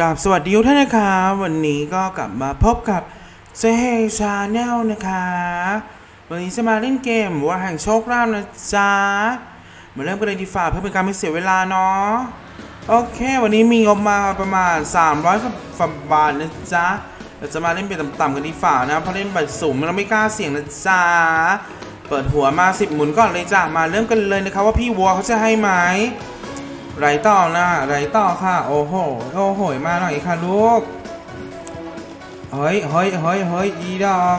กับสวัสดีทุกท่านนะคะวันนี้ก็กลับมาพบกับเซเฮชาแนลนะคะ วันนี้จะมาเล่นเกมว่าแห่งโชคลาภนะจ๊ะมาเริ่มกันเลยดีฝ่าเพื่อเป็นการไม่เสียเวลาเนาะโอเค วันนี้มีงบมาประมาณ 300ฝบาทนะจ๊ะเราจะมาเล่นเป็นต่ำๆกันดีฝ่านะเพราะเล่นบัตรสุ่มเราไม่กล้าเสี่ยงนะจ๊ะเปิดหัวมา 10 หมุนก่อนเลยจ้ะมาเริ่มกันเลยนะคะว่าพี่วัวเขาจะให้ไหม ไรต่อนะไรต่อค่ะ โอ้โห โอ้โห มาหน่อยค่ะลูก เฮ้ยเฮ้ยเฮ้ยเฮ้ยอีดอก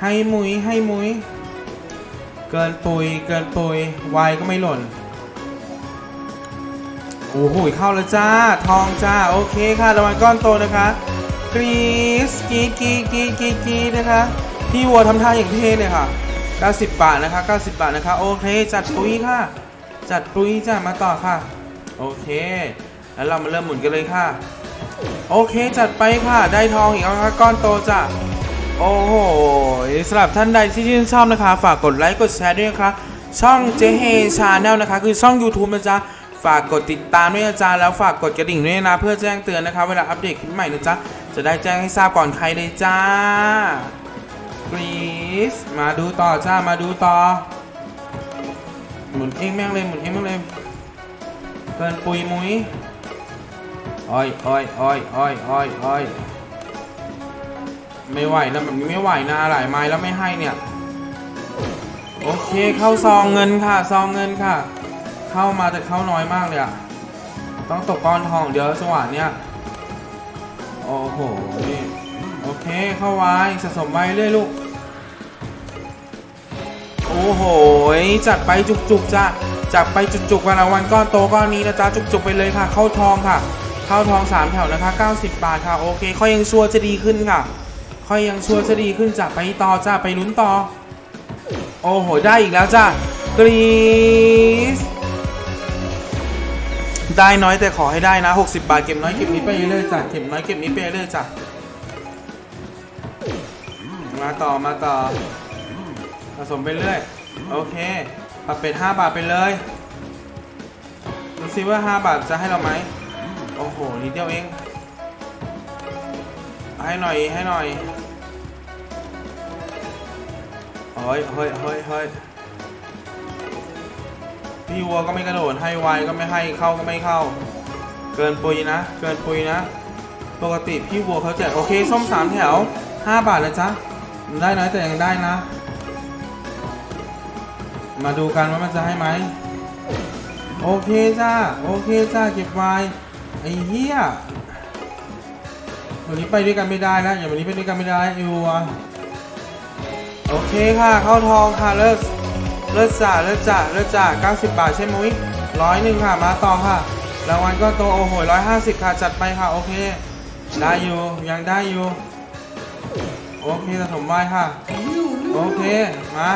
ให้มุยให้มุย เกินปุยเกินปุยไวก็ไม่หล่น โอ้โห เข้าแล้วจ้า ทองจ้า โอเคค่ะรางวัลก้อนโตนะคะกรีสกีกีกีกีกีนะคะ พี่วัวทำท่าอย่างเท่เลยค่ะ 90 บาทนะคะ 90 บาทนะคะ โอเค จัดปุยค่ะ จัดปุ้ยจ้ามาต่อค่ะ โอเค แล้วเรามาเริ่มหมุนกันเลยค่ะ โอเคจัดไปค่ะ ได้ทองอีกแล้วค่ะก้อนโตจ้ะโอ้โหสำหรับท่านใดที่ชื่นชอบนะคะ ฝากกดไลค์กดแชร์ด้วยนะคะช่องเจเฮชาแนลนะคะ คือช่อง YouTube นะจ๊ะ ฝากกดติดตามด้วยนะจ๊ะ แล้วฝากกดกระดิ่งด้วยนะ เพื่อแจ้งเตือนนะคะ เวลาอัปเดตคลิปใหม่นะจ๊ะ จะได้แจ้งให้ทราบก่อนใครเลยจ้า please มาดูต่อจ้า มาดูต่อ หมุนเองแม่งเลยหมุนเองแม่งเลยเกินปุยมุยอ้อยอ้อยอ้อยอ้อยอ้อยอ้อยไม่ไหวแล้วแบบนี้ไม่ไหวนะหลายไม้แล้วไม่ให้เนี่ย โอเคเข้าซองเงินค่ะ ซองเงินค่ะ เข้ามาแต่เข้าน้อยมากเลยอะต้องตกก้อนทองเดี๋ยวจังหวะเนี้ยโอ้โหโอเคเข้าไว้สะสมไว้เรื่อยลูก โอ้โหจัดไปจุกๆจ้ะจัดไปจุกๆวันรางวัลก้อนโตก้อนนี้นะจ๊ะจุกๆไปเลยค่ะ เข้าทองค่ะ เข้าทอง 3 แถวนะคะ 90 บาทค่ะโอเคค่อยยังชัวร์จะดีขึ้นค่ะ ค่อยยังชัวร์จะดีขึ้นจ้ะไปต่อจ้ะไปลุ้นต่อ โอ้โหได้อีกแล้วจ้ะกรีซได้น้อยแต่ขอให้ได้นะ 60 บาทเก็บน้อยเก็บนิดไปเรื่อยๆจ้ะเก็บน้อยเก็บนิดไปเรื่อยๆจ้ะมาต่อมาต่อ ผสมไปเรื่อย โอเคปรับเป็ด5บาทไปเลยดูซิว่า 5 บาทจะให้เราไหมโอ้โหนิดเดียวเอง ให้หน่อยให้หน่อยเฮ้ยเฮ้ยเฮ้ยเฮ้ยพี่วัวก็ไม่กระโดดให้ไวก็ไม่ให้เข้าก็ไม่เข้า เกินปุยนะ เกินปุยนะ ปกติพี่วัวเขาแจกโอเคส้มสามแถว5บาทนะจ๊ะได้น้อยแต่ยังได้นะ มาดูกันว่ามันจะให้ไหม โอเคจ้า โอเคจ้า เก็บไว้ไอ้เหี้ยวันนี้ไปด้วยกันไม่ได้นะ อย่าวันนี้ไปด้วยกันไม่ได้อยู่อะโอเคค่ะ เข้าทองค่ะ เลิศเลิศจ่าเลิศจ่าเลิศจ่า90 บาทใช่มุ้ยร้อยหนึ่งค่ะ มาต่อค่ะ รางวัลก็โตโอ้โหร้อยห้าสิบค่ะ จัดไปค่ะ โอเค ได้อยู่ ยังได้อยู่ โอเคสะสมไว้ค่ะ โอเค มา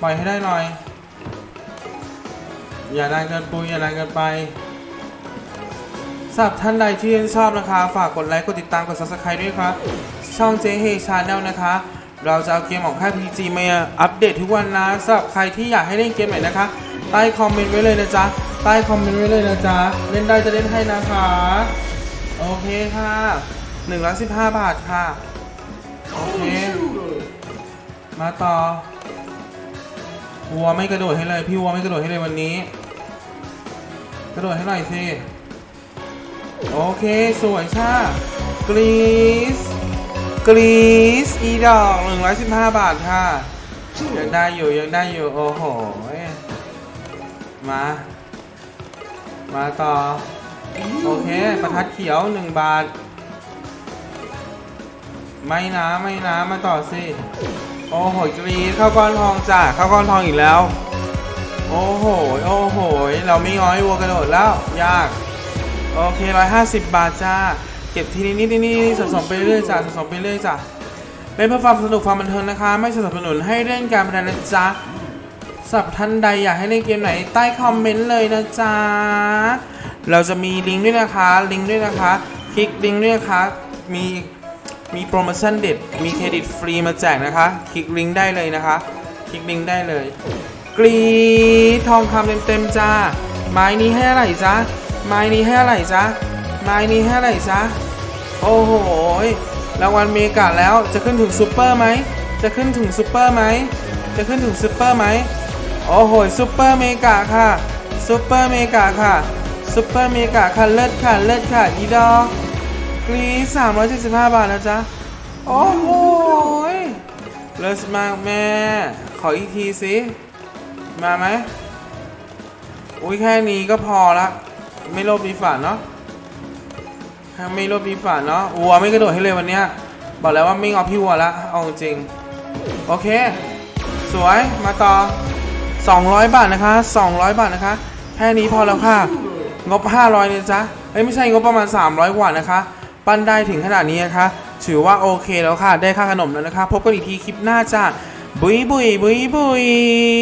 ปล่อยให้ได้หน่อย อย่าดันเกินปุยอย่าดันเกินไปสำหรับท่านใดที่ชื่นชอบนะคะ ฝากกดไลค์ กดติดตาม กด subscribe ด้วยครับ ช่องเจเฮชาแนลนะคะ เราจะเอาเกมของค่าย PG มาอัปเดตทุกวันนะสำหรับใครที่อยากให้เล่นเกมไหนนะคะ ใต้คอมเมนต์ไว้เลยนะจ๊ะ ใต้คอมเมนต์ไว้เลยนะจ๊ะ เล่นได้จะเล่นให้นะคะ โอเคค่ะ115 บาทค่ะ โอเค มาต่อ วัวไม่กระโดดให้เลยพี่วัวไม่กระโดดให้เลยวันนี้ กระโดดให้หน่อยสิโอเคสวยช่ากรีซกรีซอีดอก115บห้าบาทค่ะยังได้อยู่ยังได้อยู่โอ้โหมา มาต่อ โอเค ประทัดเขียว1บาท ไม่นะไม่นะมาต่อสิ โอ้โหกรีดข้าวก้อนทองจ้ะข้าวก้อนทองอีกแล้ว โอ้โห โอ้โห เราไม่ง้อยวัวกระโดดแล้ว ยาก โอเคร้อยห้าสิบบาทจ้า เก็บทีนี้นิดนิดนิดสะสมไปเรื่อยจ้ะสะสมไปเรื่อยจ้ะเป็นเพื่อความสนุกความบันเทิงนะคะ ไม่สนับสนุนให้เล่นการพนันนะจ๊ะสับท่านใดอยากให้เล่นเกมไหนใต้คอมเมนต์เลยนะจ๊ะ เราจะมีลิงก์ด้วยนะคะ ลิงก์ด้วยนะคะ คลิกลิงก์ด้วยนะคะ มี มีโปรโมชั่นเด็ด มีเครดิตฟรีมาแจกนะคะ คลิกลิงก์ได้เลยนะคะ คลิกลิงก์ได้เลย กรีทองคำเต็มๆจ้า ไม้นี้ให้อะไรจ๊ะไม้นี้ให้อะไรจ๊ะไม้นี้เท่าไรจ๊ะโอ้โหรางวัลเมกาแล้ว จะขึ้นถึงซูเปอร์ไหม จะขึ้นถึงซูเปอร์ไหม จะขึ้นถึงซูเปอร์ไหม โอ้โหซูเปอร์เมกาค่ะซูเปอร์เมกาค่ะซูเปอร์เมกาค่ะ เลิศค่ะ เลิศค่ะ อีดอ กรีสามร้อยเจ็ดสิบห้าบาทนะจ๊ะโอ้โหยเลิศมากแม่ ขออีกทีสิ มาไหม อุ้ยแค่นี้ก็พอละ ไม่โลภมีฝันเนาะไม่โลภมีฝันเนาะวัวไม่กระโดดให้เลยวันเนี้ย บอกแล้วว่าไม่งอพี่วัวละ เอาจริง โอเค สวย มาต่อ 200 บาทนะคะ 200 บาทนะคะ แค่นี้พอแล้วค่ะ งบ 500เนี่ยจ๊ะเอ้ยไม่ใช่งบประมาณ 300กว่านะคะ ปั้นได้ถึงขนาดนี้นะคะ ถือว่าโอเคแล้วค่ะ ได้ค่าขนมแล้วนะคะ พบกันอีกทีคลิปหน้าจ้าบุยบุยบุยบุย